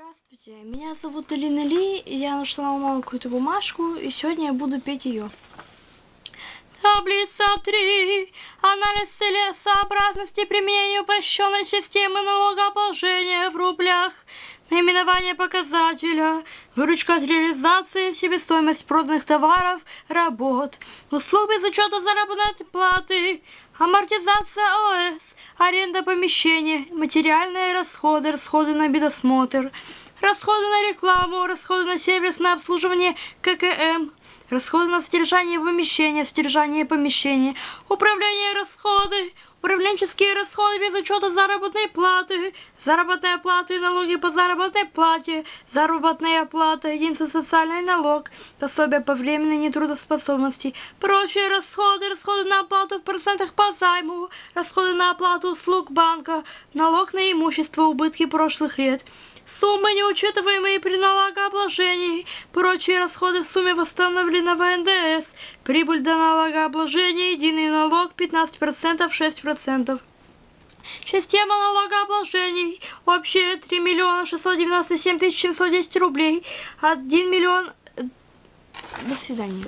Здравствуйте, меня зовут Алина Ли, я нашла у мамы какую-то бумажку, и сегодня я буду петь ее. Таблица 3. Анализ целесообразности применения упрощенной системы налогообложения в рублях. Наименование показателя. Выручка от реализации, себестоимость проданных товаров, работ. Услуг без учета заработной платы. Амортизация ОС аренда помещения, материальные расходы, расходы на бедосмотр, расходы на рекламу, расходы на сервисное обслуживание ККМ, расходы на содержание помещения, содержание помещения, управление расходы, управленческие расходы без учета заработной платы, заработная плата и налоги по заработной плате, заработная плата, единый социальный налог, пособие по временной нетрудоспособности, прочие расходы, расходы на оплату процентах по займу, расходы на оплату услуг банка, налог на имущество, убытки прошлых лет, суммы, неучитываемые при налогообложении, прочие расходы в сумме восстановленного НДС, прибыль до налогообложения, единый налог 15%, 6%. Система налогообложений. Общее 3 миллиона 697 тысяч 710 рублей. 1 миллион... До свидания.